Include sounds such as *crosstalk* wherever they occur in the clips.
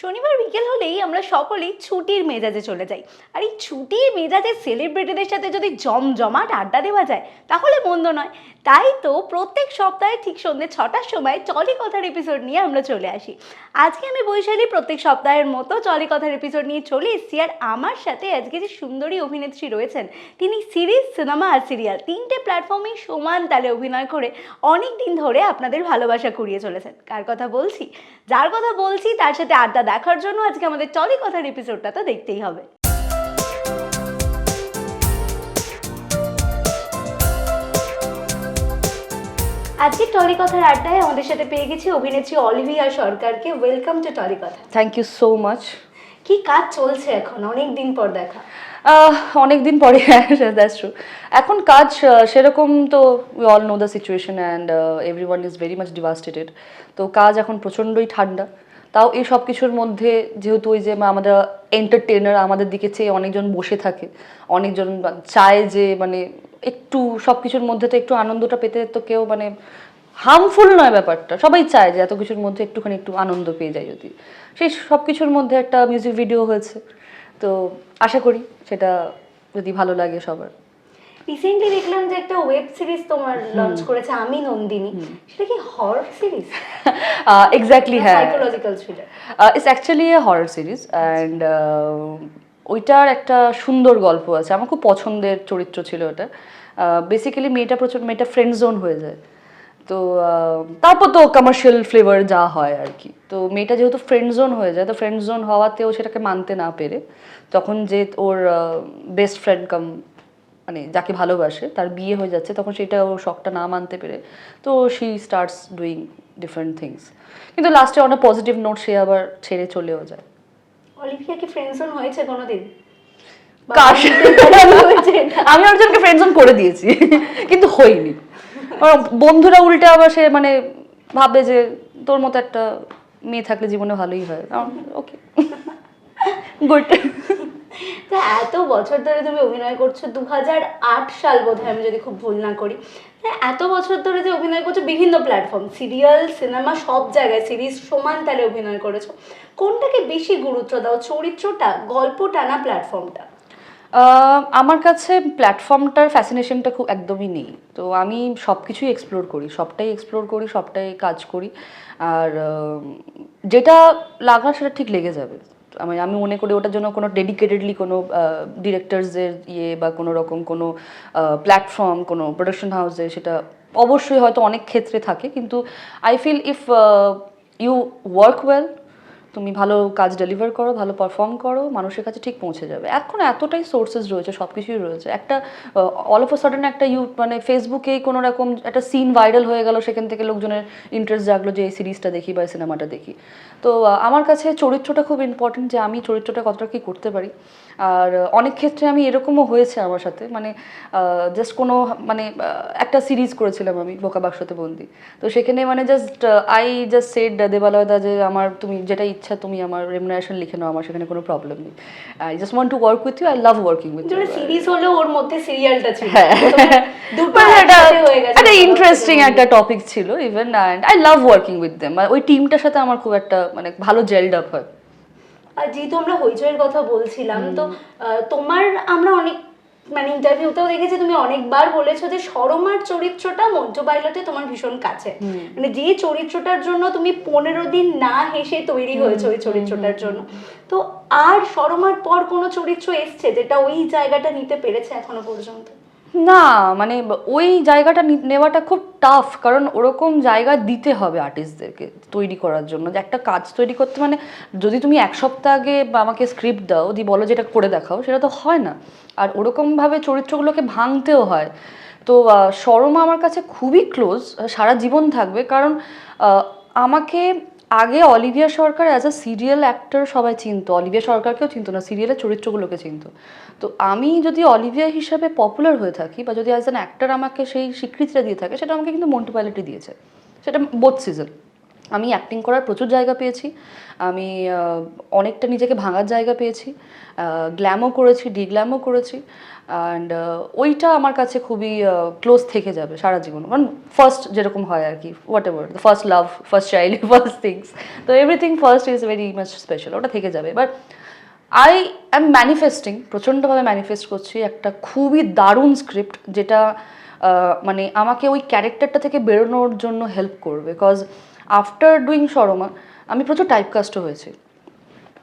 শনিবার বিকেল হলেই আমরা সকলেই ছুটির মেজাজে চলে যাই। আর এই ছুটির মেজাজে সেলিব্রিটিদের সাথে যদি জমজমাট আড্ডা দেওয়া যায়, তাহলে মন্দ নয়। তাই তো প্রত্যেক সপ্তাহে ঠিক সন্ধ্যে ছটার সময় চলি কথার এপিসোড নিয়ে আমরা চলে আসি। আজকে আমি বৈশালী, প্রত্যেক সপ্তাহের মতো চলি কথার এপিসোড নিয়ে চলে এসেছি। আর আমার সাথে আজকে যে সুন্দরী অভিনেত্রী রয়েছেন, তিনি সিরিজ, সিনেমা আর সিরিয়াল তিনটে প্ল্যাটফর্মে সমান তালে অভিনয় করে অনেক দিন ধরে আপনাদের ভালোবাসা কুড়িয়ে চলেছেন। কার কথা বলছি? যার কথা বলছি, তার সাথে আড্ডা দেখার জন্য আজকে আমাদের চলি কথার এপিসোডটা তো দেখতেই হবে। আজকে টলি কথার আড্ডায় আমাদের সাথে পেয়ে গেছি অভিনেত্রী অলিভিয়া সরকারকে। Welcome to Tolly Katha. Thank you so much কি কাজ চলছে এখন? অনেক দিন পর দেখা। অনেক দিন পরে *laughs* দ্যাটস ট্রু এখন কাজ সেরকম তো we all know the situation and every one is very much devastated তো কাজ এখন প্রচণ্ডই ঠান্ডা। তাও এই সব কিছুর মধ্যে যেহেতু ওই যে আমরা এন্টারটেনার আমাদের দিকে চেয়ে অনেকজন বসে থাকে, অনেকজন চায় যে মানে একটু সব কিছুর মধ্যে তো একটু আনন্দটা পেতে তো কেউ মানে হার্মফুল নয় ব্যাপারটা। সবাই চায় যে এত কিছুর মধ্যে একটুখানি একটু আনন্দ পেয়ে যায় যদি। সেই সব কিছুর মধ্যে একটা মিউজিক ভিডিও হয়েছে। তো আশা করি সেটা যদি ভালো লাগে সবার। রিসেন্টলি দেখলাম যে একটা ওয়েব সিরিজ তোমার লঞ্চ করেছে আমি নন্দিনী। সেটা কি হরর সিরিজ এক্স্যাক্টলি হ্যাঁ। Psychological thriller it's actually a horror series and ওইটার একটা সুন্দর গল্প আছে। আমার খুব পছন্দের চরিত্র ছিল ওটা। বেসিক্যালি মেয়েটা প্রচুর মেয়েটা ফ্রেন্ড জোন হয়ে যায়। তো তারপর তো কমার্শিয়াল ফ্লেভার যা হয় আর কি। তো মেয়েটা যেহেতু ফ্রেন্ড জোন হয়ে যায় তো ফ্রেন্ড জোন হওয়াতেও সেটাকে মানতে না পেরে তখন যে ওর বেস্ট ফ্রেন্ড কাম মানে যাকে ভালোবাসে তার বিয়ে হয়ে যাচ্ছে তখন সেটা ও শখটা না মানতে পেরে তো she starts doing different things কিন্তু লাস্টে অনেক পজিটিভ নোট সে আবার ছেড়ে চলেও যায়। অলিভিয়া কি ফ্রেন্ড জোন হয়েছে কোনোদিন? এটা? *laughs* আমি একজনকে ফ্রেন্ড জোন করে দিয়েছি কিন্তু হয়নি। বন্ধুরা উল্টে আবার সে মানে ভাবে যে তোর মতো একটা মেয়ে থাকলে জীবনে ভালোই হয়। ওকে গুড *laughs* তা এত বছর ধরে তুমি অভিনয় করছ দু সাল বোধহয় আমি যদি খুব ভুল না করি। এত বছর ধরে যে অভিনয় করছ, বিভিন্ন প্ল্যাটফর্ম সিরিয়াল সিনেমা সব জায়গায় সিরিজ সমান তালে অভিনয় করেছ। কোনটাকে বেশি গুরুত্ব দাও, চরিত্রটা, গল্পটা না প্ল্যাটফর্মটা আমার কাছে প্ল্যাটফর্মটার ফ্যাসিনেশনটা খুব একদমই নেই। তো আমি সব কিছুই এক্সপ্লোর করি, সবটাই এক্সপ্লোর করি, সবটাই কাজ করি। আর যেটা লাগার সেটা ঠিক লেগে যাবে। আমি আমি মনে করি ওটার জন্য কোনো ডেডিকেটেডলি কোনো ডিরেক্টরসের ইয়ে বা কোনো রকম কোনো প্ল্যাটফর্ম কোনো প্রোডাকশন হাউসে সেটা অবশ্যই হয়তো অনেক ক্ষেত্রে থাকে। কিন্তু I feel if you work well তুমি ভালো কাজ ডেলিভার করো, ভালো পারফর্ম করো, মানুষের কাছে ঠিক পৌঁছে যাবে। এখন এতটাই সোর্সেস রয়েছে সব কিছুই রয়েছে। একটা অল অফ সাডেন একটা ইউ মানে ফেসবুকে কোনো রকম একটা সিন ভাইরাল হয়ে গেল, সেখান থেকে লোকজনের ইন্টারেস্ট জাগলো যে এই সিরিজটা দেখি বা এই সিনেমাটা দেখি। তো আমার কাছে চরিত্রটা খুব ইম্পর্টেন্ট যে আমি চরিত্রটা কতটা কী করতে পারি। আর অনেক ক্ষেত্রে আমি এরকমও হয়েছে আমার সাথে। মানে জাস্ট কোনো মানে একটা সিরিজ করেছিলাম আমি বোকা বাক্সতে বন্দি। তো সেখানে মানে জাস্ট আই জাস্ট সেড দেবালয়দা যে আমার তুমি যেটা ইচ্ছা তুমি আমার রেমুনারেশন লিখে নাও আমার সেখানে কোনো প্রবলেম নেই। I just want to work with you I love working with you series হলেও ওর মধ্যে সিরিয়ালটা ছিল। হ্যাঁ। দুটো *laughs* মানে হয়ে গেছে। একটা ইন্টারেস্টিং একটা টপিক ছিল even and I love working with them ওই টিমটার সাথে আমার খুব একটা মানে ভালো জেলড আপ হয়। আর যেহেতু আমরা হইচইয়ের কথা বলছিলাম তো তোমার আমরা অনেক মানে ইন্টারভিউতেও দেখেছি তুমি অনেকবার বলেছ যে সরমার চরিত্রটা মঞ্চ পাইলটে তোমার ভীষণ কাছে। মানে যে চরিত্রটার জন্য তুমি পনেরো দিন না হেসে তৈরি হয়েছো ওই চরিত্রটার জন্য। তো আর সরমার পর কোনো চরিত্র এসছে যেটা ওই জায়গাটা নিতে পেরেছে এখনও পর্যন্ত? না মানে ওই জায়গাটা নেওয়াটা খুব টাফ কারণ ওরকম জায়গা দিতে হবে আর্টিস্টদেরকে তৈরি করার জন্য। যে একটা কাজ তৈরি করতে মানে যদি তুমি এক সপ্তাহ আগে আমাকে স্ক্রিপ্ট দাও দিয়ে বলো যেটা করে দেখাও, সেটা তো হয় না। আর ওরকমভাবে চরিত্রগুলোকে ভাঙতেও হয়। তো সরমা আমার কাছে খুবই ক্লোজ সারা জীবন থাকবে। কারণ আমাকে আগে Olivia Sarkar as a serial actor সবাই চিনত। অলিভিয়া সরকারকেও চিনতো না সিরিয়ালের চরিত্রগুলোকে চিনতো। তো আমি যদি অলিভিয়া হিসাবে পপুলার হয়ে থাকি বা যদি অ্যাজ অ্যান অ্যাক্টর আমাকে সেই স্বীকৃতিটা দিয়ে থাকে, সেটা আমাকে কিন্তু মন্টু দিয়েছে সেটা বোথ সিজন আমি অ্যাক্টিং করার প্রচুর জায়গা পেয়েছি। আমি অনেকটা নিজেকে ভাঙার জায়গা পেয়েছি। গ্ল্যামও করেছি ডিগ্ল্যামও করেছি। অ্যান্ড ওইটা আমার কাছে খুবই ক্লোজ থেকে যাবে সারা জীবন। মানে ফার্স্ট যেরকম হয় আর কি whatever the first love first child first things তো everything first is very much special ওটা থেকে যাবে। বাট আই অ্যাম ম্যানিফেস্টিং প্রচণ্ডভাবে ম্যানিফেস্ট করছি একটা খুবই দারুণ স্ক্রিপ্ট যেটা মানে আমাকে ওই ক্যারেক্টারটা থেকে বেরোনোর জন্য হেল্প করবে। বিকজ আফটার ডুইং সরমা আমি প্রচুর টাইপকাস্ট হয়েছি।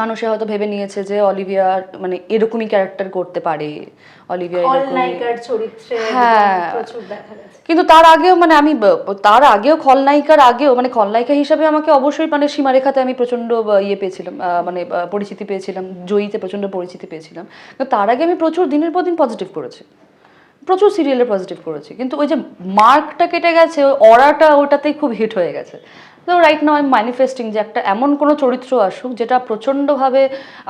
মানুষে হয়তো ভেবে নিয়েছে যে অলিভিয়া মানে এরকমই ক্যারেক্টার করতে পারে। অলিভিয়া হ্যাঁ। কিন্তু তার আগেও মানে আমি তার আগেও খলনায়িকার আগেও মানে খলনায়িকা হিসাবে আমাকে অবশ্যই মানে সীমারেখাতে আমি প্রচণ্ড ইয়ে পেয়েছিলাম মানে পরিচিতি পেয়েছিলাম জয়ীতে প্রচণ্ড পরিচিতি পেয়েছিলাম। তার আগে আমি প্রচুর দিনের পর দিন পজিটিভ করেছি। প্রচুর সিরিয়ালে পজিটিভ করেছি। কিন্তু ওই যে মার্কটা কেটে গেছে, ওই অরাটা ওটাতেই খুব হিট হয়ে গেছে। তো রাইট নাও আমি ম্যানিফেস্টিং যে একটা এমন কোনো চরিত্র আসুক, যেটা প্রচণ্ডভাবে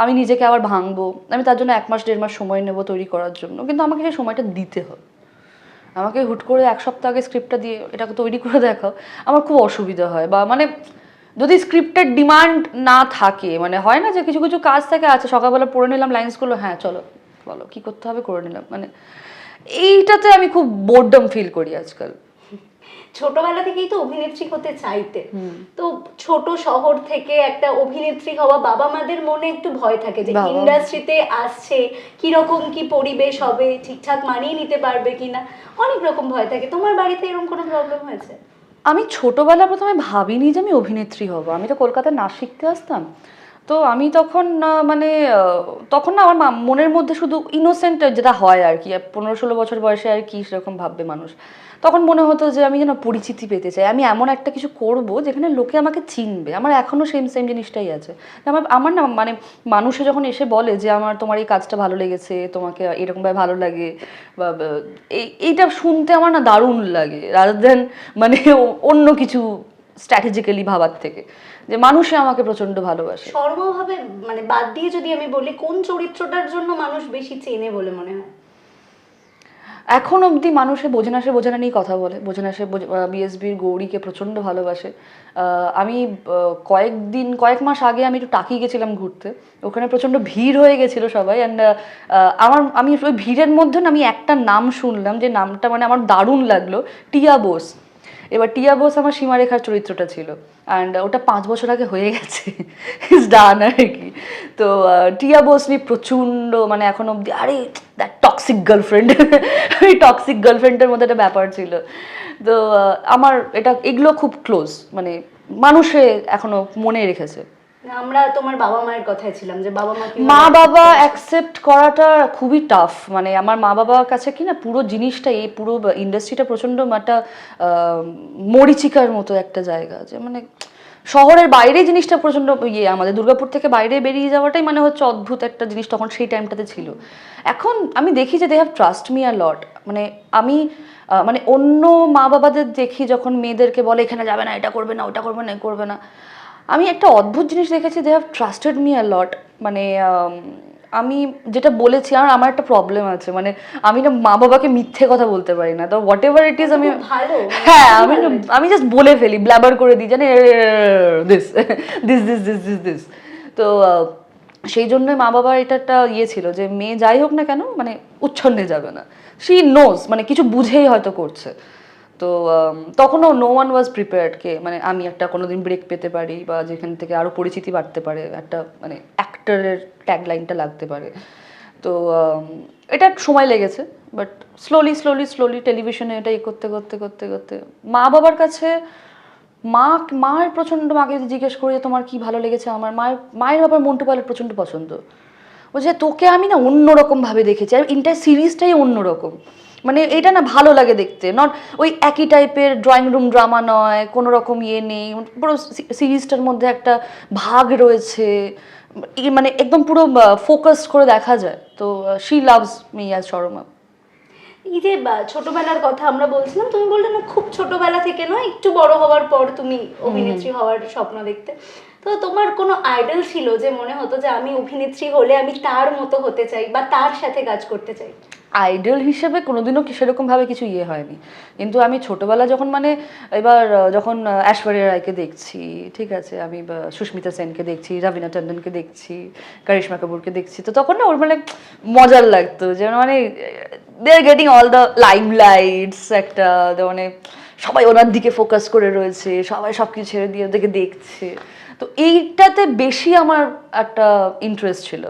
আমি নিজেকে আবার ভাঙবো, আমি তার জন্য এক মাস, দেড় মাস সময় নেব তৈরি করার জন্য। কিন্তু আমাকে সেই সময়টা দিতে হবে আমাকে হুট করে এক সপ্তাহ আগে স্ক্রিপ্টটা দিয়ে এটাকে তৈরি করে দেখাও, আমার খুব অসুবিধা হয়। বা মানে যদি স্ক্রিপ্টের ডিমান্ড না থাকে মানে হয় না যে কিছু কিছু কাজ থাকে আচ্ছা সকালবেলা পড়ে নিলাম লাইন্সগুলো হ্যাঁ চলো, বলো, কী করতে হবে, করে নিলাম। মানে এইটাতে আমি খুব বোর্ডম ফিল করি আজকাল। ছোটবেলা থেকেই তো অভিনেত্রী হতে চাইতে। তো ছোট শহর থেকে একটা অভিনেত্রী হওয়া বাবা মাদের মনে একটু ভয় থাকে যে ইন্ডাস্ট্রিতে আসছে কীরকম কি পরিবেশ হবে ঠিকঠাক মানিয়ে নিতে পারবে কিনা? অনেক রকম ভয় থাকে। তোমার বাড়িতে এরকম কোনো প্রবলেম হয়েছে? আমি ছোটবেলা প্রথমে ভাবিনি যে আমি অভিনেত্রী হব। আমি তো কলকাতায় নাচ শিখতে আসতাম। তো আমি তখন মানে তখন না আমার মনের মধ্যে শুধু ইনোসেন্ট যেটা হয় আর কি, পনেরো ষোলো বছর বয়সে আর কি সেরকম ভাববে মানুষ। তখন মনে হতো যে আমি যেন পরিচিতি পেতে চাই। আমি এমন একটা কিছু করব যেখানে লোকে আমাকে চিনবে। আমার এখনও সেম সেম জিনিসটাই আছে। আমার আমার না মানে মানুষে যখন এসে বলে যে আমার তোমার এই কাজটা ভালো লেগেছে, তোমাকে এরকমভাবে ভালো লাগে, বা বা, এই, এইটা শুনতে আমার না দারুণ লাগে রাদার দেন মানে অন্য কিছু স্ট্র্যাটেজিক্যালি ভাবার থেকে যে মানুষে আমাকে প্রচণ্ড ভালোবাসে। সর্বভাবে মানে বাদ দিয়ে যদি আমি বলি কোন চরিত্রটার জন্য মানুষ বেশি চেনে বলে মনে হয়? এখন অবধি মানুষে বোঝে না সে বোঝে না নিয়ে কথা বলে। বোঝে না সে বিএসবির গৌরীকে প্রচণ্ড ভালোবাসে। আমি কয়েকদিন কয়েক মাস আগে আমি একটু টাকি গেছিলাম ঘুরতে। ওখানে প্রচণ্ড ভিড় হয়ে গেছিল সবাই অ্যান্ড আমার আমি ওই ভিড়ের মধ্যে না আমি একটা নাম শুনলাম যে নামটা মানে আমার দারুণ লাগল টিয়া বোস। এবার টিয়া বোস আমার সীমারেখার চরিত্রটা ছিল অ্যান্ড ওটা পাঁচ বছর আগে হয়ে গেছে ইজ ডান আর কি। তো টিয়া বোস নিয়ে প্রচণ্ড মানে এখন অব্দি আরে দ্যাট টক্সিক গার্লফ্রেন্ড ওই টক্সিক গার্লফ্রেন্ডের মধ্যে একটা ব্যাপার ছিল। তো আমার এটা, এগুলো খুব ক্লোজ মানে মানুষে এখনও মনে রেখেছে। আমরা তোমার বাবা মায়ের কথায় ছিলাম যে বাবা মা মা বাবা অ্যাকসেপ্ট করাটা খুবই টাফ মানে আমার মা বাবার কাছে কি না পুরো জিনিসটা, এই পুরো ইন্ডাস্ট্রিটা প্রচণ্ড একটা মরিচিকার মতো একটা জায়গা, যে মানে শহরের বাইরে জিনিসটা প্রচণ্ড ইয়ে আমাদের দুর্গাপুর থেকে বাইরে বেরিয়ে যাওয়াটাই মানে হচ্ছে অদ্ভুত একটা জিনিস তখন সেই টাইমটাতে ছিল। এখন আমি দেখি যে they have trust me a lot মানে আমি মানে অন্য মা বাবাদের দেখি যখন মেয়েদেরকে বলে এখানে যাবে না, এটা করবে না, ওটা করবে না করবে না। আমি একটা অদ্ভুত জিনিস দেখেছি they have trusted me a lot মানে আমি যেটা বলেছি আর আমার একটা প্রবলেম আছে। মানে আমি না মা বাবাকে মিথ্যে কথা বলতে পারি না। তো হোয়াট এভার ইট ইজ আমি হ্যাঁ আমি আমি জাস্ট বলে ফেলি ব্ল্যাবার করে দিই জানে this this this this this this তো সেই জন্য মা বাবার এটা একটা ইয়ে ছিল যে মেয়ে যাই হোক না কেন মানে উচ্ছন্নে যাবে না। শি নোজ মানে কিছু বুঝেই হয়তো করছে। তো তখনও নো ওয়ান ওয়াজ প্রিপেয়ার্ড কে মানে আমি একটা কোনোদিন ব্রেক পেতে পারি বা যেখান থেকে আরও পরিচিতি বাড়তে পারে, একটা মানে অ্যাক্টরের ট্যাগলাইনটা লাগতে পারে। তো এটা সময় লেগেছে বাট স্লোলি স্লোলি স্লোলি টেলিভিশনে এটা করতে করতে করতে করতে মা বাবার কাছে, মা, মায়ের প্রচণ্ড মাকে জিজ্ঞেস করি যে তোমার কি ভালো লেগেছে আমার, মায়ের মায়ের বাবার মন্টু পালের প্রচণ্ড পছন্দ। বলছে তোকে আমি না অন্যরকমভাবে দেখেছি, আর ইন্টার সিরিজটাই অন্যরকম। মানে এটা না ভালো লাগে দেখতে। নট ওই একই টাইপের ড্রয়িং রুম ড্রামা নয় কোনো রকম ইয়ে নেই পুরো সিরিজটার মধ্যে একটা ভাগ রয়েছে। মানে একদম পুরো ফোকাসড করে দেখা যায়। তো she loves me as Sharma এই যে ছোটবেলার কথা আমরা বলছিলাম তুমি বললে না খুব ছোটবেলা থেকে নয় একটু বড় হওয়ার পর তুমি অভিনেত্রী হওয়ার স্বপ্ন দেখতে। তো তোমার কোনো আইডল ছিল যে মনে হতো যে আমি অভিনেত্রী হলে আমি তার মতো হতে চাই বা তার সাথে কাজ করতে চাই? আইডল হিসেবে কোনোদিনও সেরকমভাবে কিছু ইয়ে হয়নি। কিন্তু আমি ছোটবেলা যখন মানে এবার যখন ঐশ্বরিয়া রায়কে দেখছি, ঠিক আছে, আমি সুস্মিতা সেনকে দেখছি, রবিনা টন্ডনকে দেখছি, কারিশ্মা কাপুরকে দেখছি, তো তখন না ওর মানে মজার লাগতো যে মানে they are getting all the lime lights একটা মানে সবাই ওনার দিকে ফোকাস করে রয়েছে, সবাই সব কিছু ছেড়ে দিয়ে ওদেরকে দেখছে। তো এইটাতে বেশি আমার একটা ইন্টারেস্ট ছিল।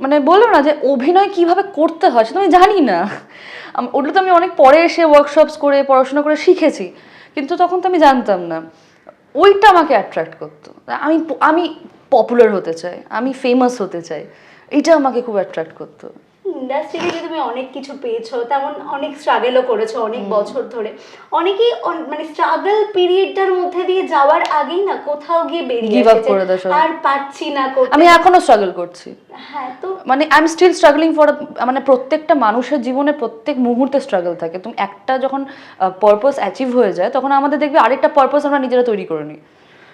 মানে বলল না যে অভিনয় কীভাবে করতে হয় সেটা আমি জানি না। ওগুলো তো আমি অনেক পরে এসে ওয়ার্কশপস করে, পড়াশোনা করে শিখেছি। কিন্তু তখন তো আমি জানতাম না। ওইটা আমাকে অ্যাট্রাক্ট করতো। আমি আমি পপুলার হতে চাই, আমি ফেমাস হতে চাই। এটা আমাকে খুব অ্যাট্রাক্ট করতো। ইন্ডাস্ট্রি থেকে তুমি অনেক কিছু পেয়েছ তেমন অনেক স্ট্রাগলও করেছ অনেক বছর ধরে অনেকেই মানে স্ট্রাগল পিরিয়ডটার মধ্যে দিয়ে যাওয়ার আগেই না কোথাও গিয়ে বেরিয়ে এসেছে। আর পারছি না করতে। আমি এখনও স্ট্রাগল করছি। হ্যাঁ তো মানে I am still struggling for মানে প্রত্যেকটা মানুষের জীবনে প্রত্যেক মুহূর্তে স্ট্রাগল থাকে। তুমি একটা যখন পারপাস অ্যাচিভ হয়ে যায় তখন আমাদের দেখবে আরেকটা পারপাস আমরা নিজেরা তৈরি করে নিই।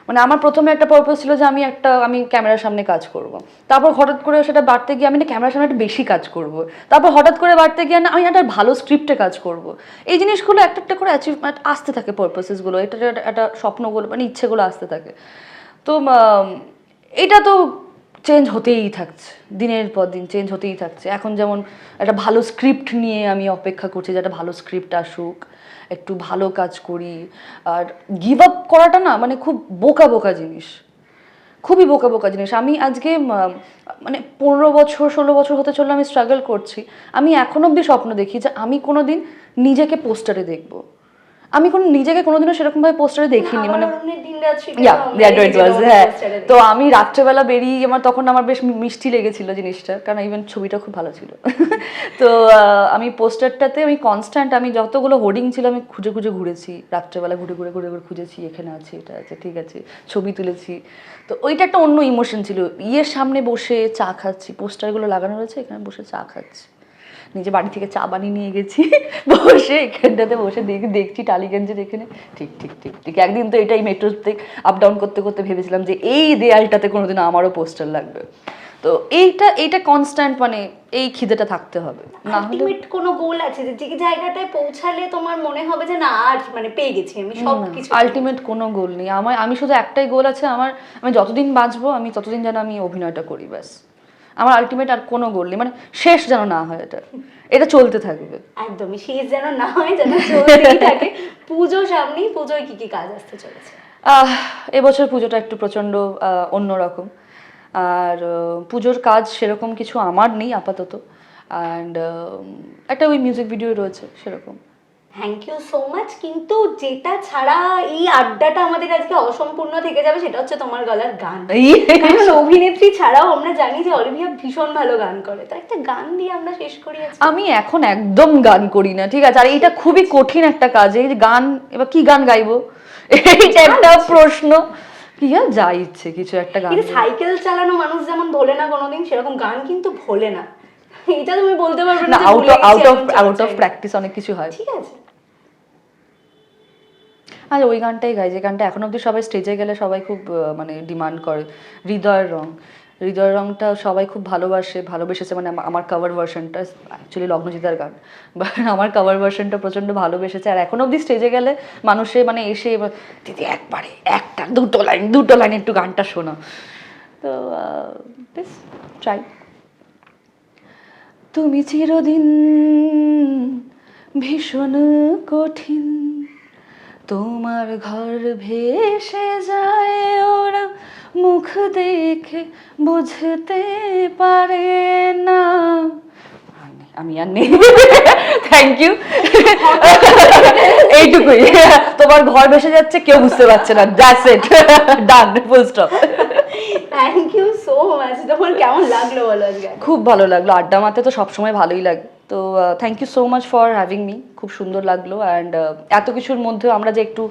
মানে আমার প্রথমে একটা পারপাস ছিল যে আমি একটা, আমি ক্যামেরার সামনে কাজ করব। তারপর হঠাৎ করে সেটা বাড়তে গিয়ে আমি না ক্যামেরার সামনে একটা বেশি কাজ করব। তারপর হঠাৎ করে বাড়তে গিয়ে না আমি একটা ভালো স্ক্রিপ্টে কাজ করব। এই জিনিসগুলো একটা একটা করে অ্যাচিভমেন্ট আসতে থাকে পারপাসেসগুলো এটা একটা- স্বপ্নগুলো মানে ইচ্ছেগুলো আসতে থাকে। তো এটা তো চেঞ্জ হতেই থাকছে। দিনের পর দিন চেঞ্জ হতেই থাকছে। এখন যেমন একটা ভালো স্ক্রিপ্ট নিয়ে আমি অপেক্ষা করছি যে একটা ভালো স্ক্রিপ্ট আসুক। একটু ভালো কাজ করি। আর গিভ আপ করাটা না মানে খুব বোকা বোকা জিনিস। খুবই বোকা বোকা জিনিস। আমি আজকে মানে পনেরো বছর, ষোলো বছর হতে চললে আমি স্ট্রাগল করছি। আমি এখন অব্দি স্বপ্ন দেখি যে আমি কোনো দিন নিজেকে পোস্টারে দেখব। আমি কোনো নিজেকে কোনোদিনও সেরকমভাবে পোস্টারে দেখিনি মানে হ্যাঁ। তো আমি রাত্রেবেলা বেরিয়ে আমার তখন আমার বেশ মিষ্টি লেগেছিল জিনিসটা কারণ ইভেন ছবিটা খুব ভালো ছিল। *laughs* তো আমি পোস্টারটাতে আমি কনস্ট্যান্ট আমি যতগুলো হোর্ডিং ছিল আমি খুঁজে খুঁজে ঘুরেছি রাত্রেবেলা ঘুরে ঘুরে ঘুরে ঘুরে খুঁজেছি এখানে আছে এটা আছে ঠিক আছে ছবি তুলেছি। তো ওইটা একটা অন্য ইমোশন ছিল ইয়ের সামনে বসে চা খাচ্ছি পোস্টারগুলো লাগানো রয়েছে এখানে বসে চা খাচ্ছি। নিজে বাড়ি থেকে চা বানিয়ে নিয়ে গেছি। বসে এখানটাতে বসে দেখি দেখছি টালিগঞ্জের এখানে। ঠিক ঠিক ঠিক ঠিক। একদিন তো এটাই মেট্রোতে আপ ডাউন করতে করতে ভেবেছিলাম যে এই দেয়ালটাতে কোনোদিন আমারও পোস্টার লাগবে। তো এইটা এইটা কনস্ট্যান্ট মানে এই খিদেটা থাকতে হবে। না হলে আলটিমেট কোনো গোল আছে যে যে জায়গাটায় পৌঁছালে তোমার মনে হবে যে না আর মানে পেয়ে গেছি আমি সব কিছু আলটিমেট কোনো গোল নেই। আমার আমি শুধু একটাই গোল আছে আমার আমি যতদিন বাঁচবো আমি ততদিন যেন আমি অভিনয়টা করি ব্যাস। আমার আলটিমেট আর কোনো গোল নেই। মানে শেষ যেন না হয় এটা। এটা চলতে থাকবে। একদমই শেষ যেন না হয় যেন চলতেই থাকে। পুজো সামনেই পুজোয় কি কি কাজ আসতে চলেছে? আহ, এবছর পুজোটা একটু প্রচণ্ড অন্যরকম। আর পুজোর কাজ সেরকম কিছু আমার নেই আপাতত। অ্যান্ড একটা ওই মিউজিক ভিডিও রয়েছে সেরকম। থ্যাংক ইউ সো মাচ কিন্তু যেটা ছাড়া এই আড্ডাটা আমাদের আজকে অসম্পূর্ণ থেকে যাবে সেটা হচ্ছে তোমার গলার গান। *laughs* কারণ অভিনেত্রী ছাড়াও আমরা জানি যে অলিভিয়া ভীষণ ভালো গান করে। তো একটা গান দিয়ে আমরা শেষ করি আমি এখন একদম গান করি না ঠিক আছে? আর এইটা খুবই কঠিন একটা কাজ এই গান এবার কি গান গাইবো? এইটা একটা প্রশ্ন। কি আর যা ইচ্ছে কিছু একটা গান। সাইকেল চালানো মানুষ যেমন ভোলে না কোনোদিন সেরকম গান কিন্তু ভোলে না। এটা তুমি বলতে পারবে না out of out of. Practice অনেক কিছু হয়। ঠিক আছে। আর ওই গানটাই গাই, যে গানটা এখন অবধি সবাই স্টেজে গেলে সবাই খুব মানে ডিমান্ড করে। হৃদয়ের রং। হৃদয়ের রংটা সবাই খুব ভালোবাসে, ভালোবেসেছে মানে আমার কভার ভার্সনটা অ্যাকচুয়ালি লগ্নজিতার গান। বাট *laughs* আমার কভার ভার্সনটা প্রচণ্ড ভালোবেসেছে। আর এখন অবধি স্টেজে গেলে মানুষে মানে এসে দিদি, একবারে, একটা, দুটো লাইন দুটো লাইন একটু গানটা শোনো তো বেশ ট্রাই তুমি চিরদিন ভীষণ কঠিন তোমার ঘর ভেসে যায় ওরা মুখ দেখে বুঝতে পারে না। আমি আর নেই। থ্যাংক ইউ এইটুকুই। তোমার ঘর ভেসে যাচ্ছে কেউ বুঝতে পারছে না। That's it done full stop thank you so much তোমার কেমন লাগল বলো খুব ভালো লাগল। আড্ডা মারতে তো সবসময় ভালোই লাগে। তো thank you so much for having me খুব সুন্দর লাগল অ্যান্ড এত কিছুর মধ্যে আমরা যে একটু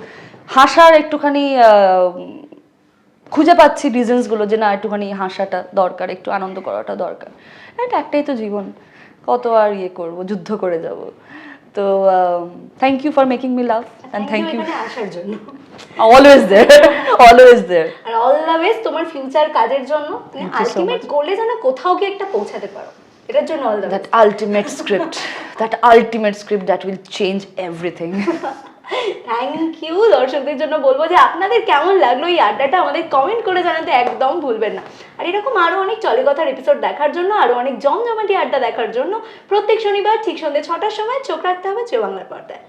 হাসার একটুখানি খুঁজে পাচ্ছি রিজনসগুলো যে না একটুখানি হাসাটা দরকার একটু আনন্দ করাটা দরকার। এটা একটাই তো জীবন। কত আর ইয়ে করব যুদ্ধ করে যাব। তো thank you for making me love and thank you আসার জন্য। অলওয়েজ দেয়ার অলওয়েজ দেয়ার আর অল দ্য বেস্ট তোমার ফিউচার কাজের জন্য তুমি আলটিমেট গোলে যেন কোথাও গিয়ে একটা পৌঁছাতে পারো। এটার জন্য all that that ultimate script. *laughs* That ultimate script that will change everything. *laughs* Thank you দর্শকদের জন্য বলব যে আপনাদের কেমন লাগল এই আড্ডাটা আমাদের কমেন্ট করে জানাতে একদম ভুলবেন না। আর এরকম আরও অনেক চলে কথার এপিসোড দেখার জন্য আরও অনেক জমজমাটি আড্ডা দেখার জন্য প্রত্যেক শনিবার ঠিক সন্ধ্যে ছটার সময় চোখ রাখতে হবে চে বাংলার পর্দায়।